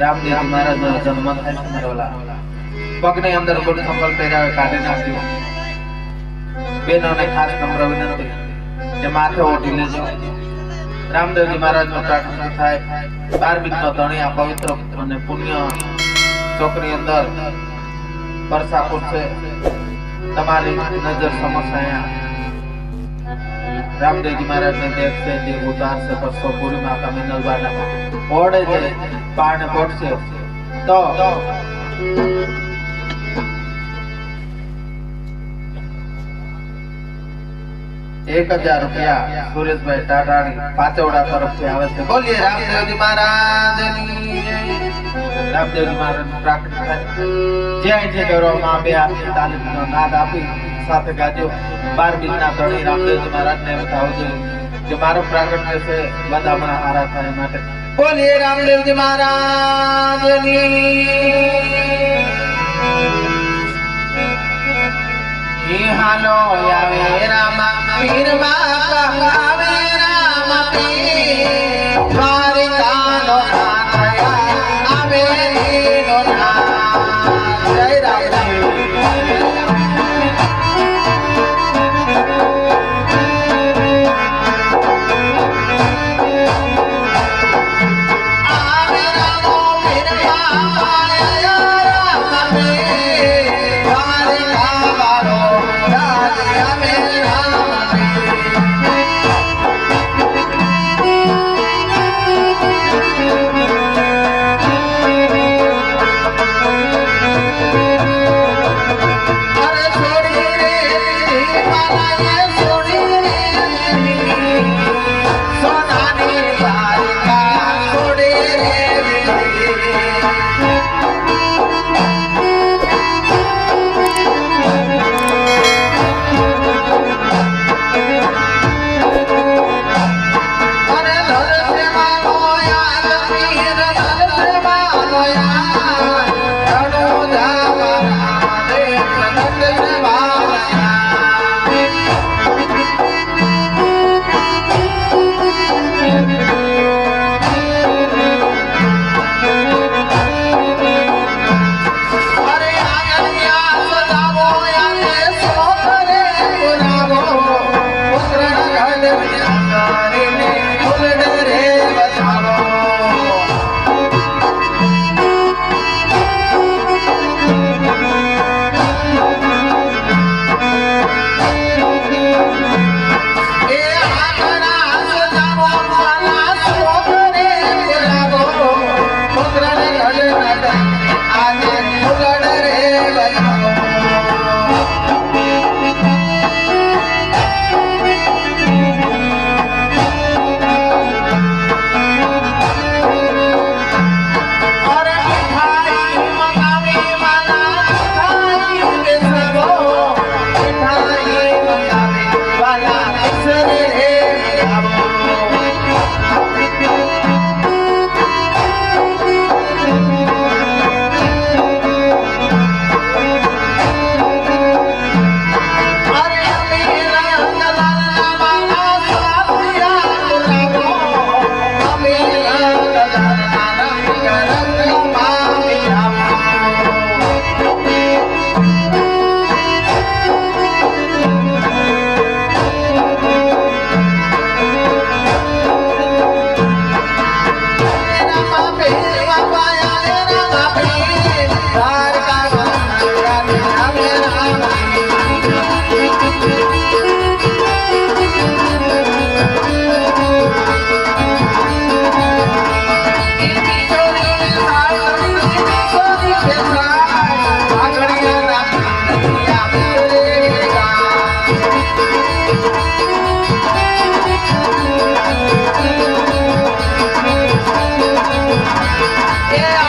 રામદેવજી મહારાજનો જન્મ થાય છે નરોલા પગની અંદર ગુડ સંબલ પહેરાવે કાઢી નાખ્યું બેનોને ખાસ નમ્ર વિનંતી કે માથે ઓઢી લેજો. રામદેવજી મહારાજનો પ્રાર્થના થાય. બાર બીજનો ધણી આ પવિત્ર અને પુણ્ય ચોકની અંદર વર્ષા પૂરશે તમારી નજર અહીંયા. રામદેવજી મહારાજને દેખશે દેવ ઉતારશે પસ્તો પૂરી માતા મિનલબાના ઓળે છે પાણ પડશે તો, એક હજાર રૂપિયા સુરેશભાઈ ટાટાણી પાચોડા તરફથી આવે છે. બોલીએ, રામદેવજી મહારાજની. રામદેવજી મહારાજ પ્રાર્થના જે અહીંથી કરવામાં બે તાલીમ તાલીમનો નાદ આપી. સાથે ગાજો. બાર બીજના ધણી રામદેવજી મહારાજને બતાવજો કે મારો પ્રાગટ્ય છે બધામાં હારા માટે. બોલીએ રામદેવજી મહારાજની હાલો આવે રામા પીરમાં આવે રામા પીર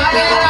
Hallelujah.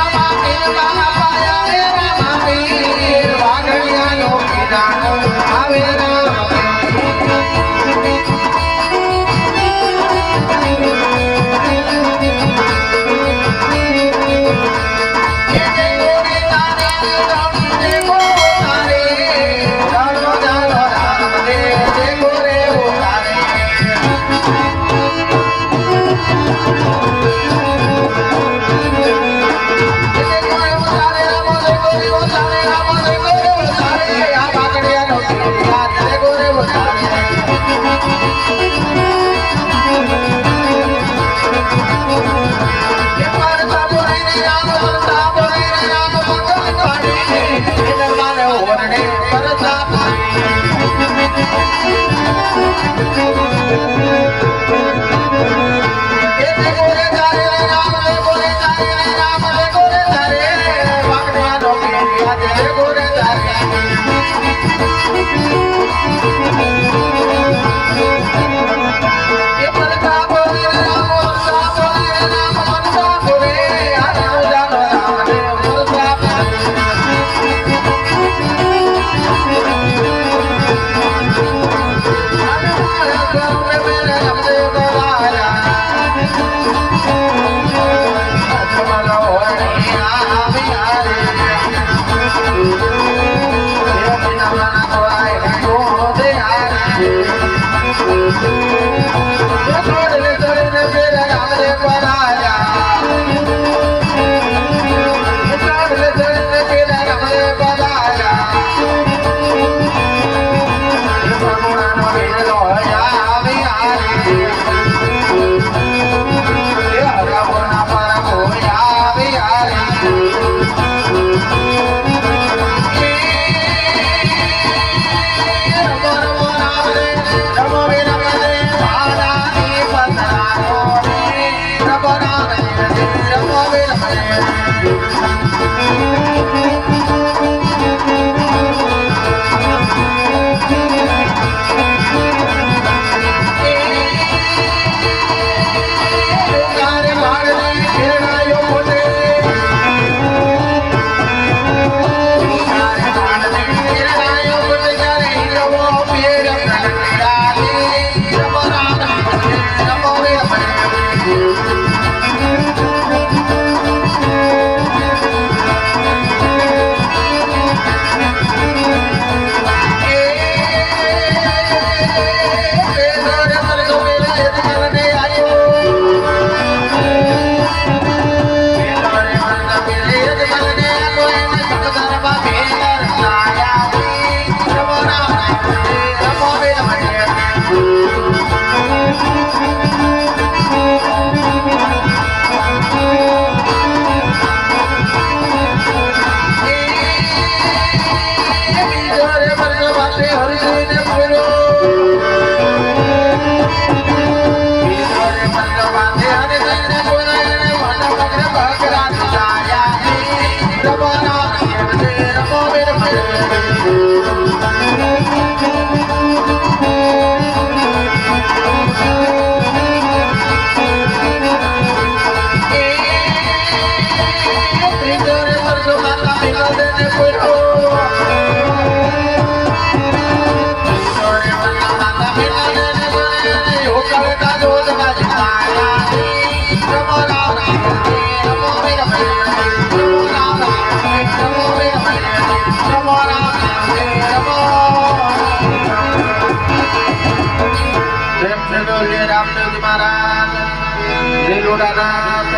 रामदेव महाराज लीलो राम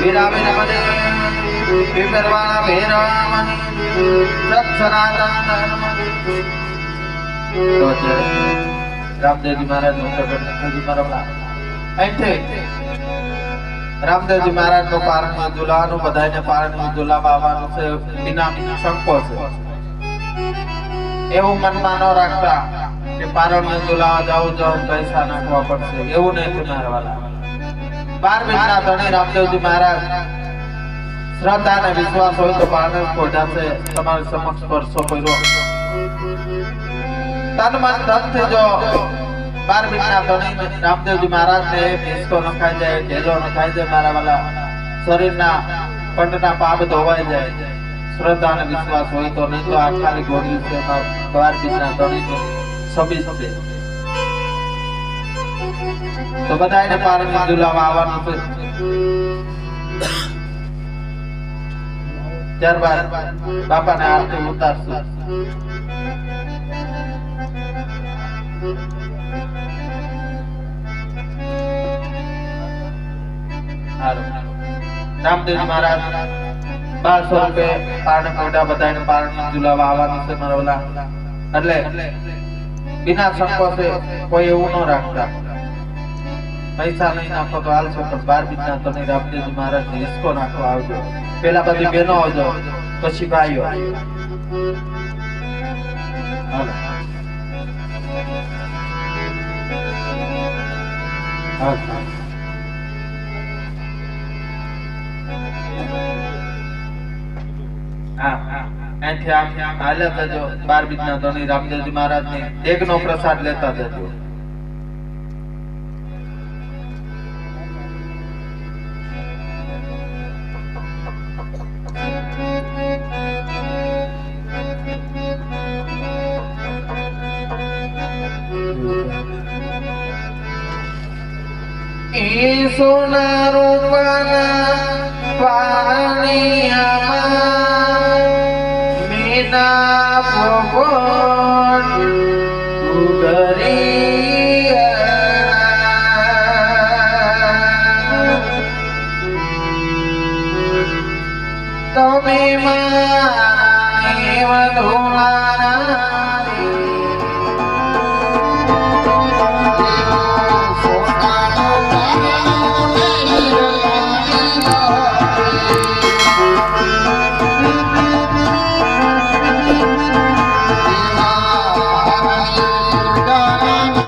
मीरा मीरा રામદેવજી મહારાજનું પ્રગટ થયું બરાબર અહીંથી રામદેવજી મહારાજ નો પારણી ઝુલાવાનું બધાને પારણી ઝુલાવા આવવાનું છે. ઇનામ સંકો છે. એવું મનમાં ન રાખતા કે પારણમાં ઝુલાવા જાવું જો પૈસા નાખવા પડશે. એવું નહીં તમારા વાલા. બાર મહિના ધણી રામદેવજી મહારાજ શ્રદ્ધા અને વિશ્વાસ હોય તો પારણી ખોજાશે તમારી સમક્ષ પરસો કર્યો. તન મન ધનથી જો બાર મહિના ધણી રામદેવજી મહારાજ ને હિસ્કો નખાઈ જાય ઢેલો નખાઈ જાય, મારા વાલા શરીરના પંડના પાપ ધોવાઈ જાય. શ્રદ્ધા અને વિશ્વાસ હોય તો નહીં તો આ ખાલી ગોળી છે બાર મહિના ધણી છવ્વીસ છે. તો બધાને દુલાવા આવવાનું છે. ત્યારબાદ બાપાને આરતી ઉતારશું. હારું. મહારાજ બારસો રૂપે પારણ કોડા બધાને પારણે ઝુલાવા આવવાનું છે મરવલા એટલે બિના સંકોચે કોઈ એવું ન રાખતા. પૈસા લઈને આપો તો હાલશો, પણ બાર બીજના તમે રામદેવજી મહારાજ હિસ્કો નાખો આવજો. પેલા બધી બહેનો આવજો, પછી ભાઈઓ. બાર બીજના ધણી રામદેવજી મહારાજની એક નો પ્રસાદ લેતા જજો. suna rupana Pa'ani aman Minap rukun Bukari Tomima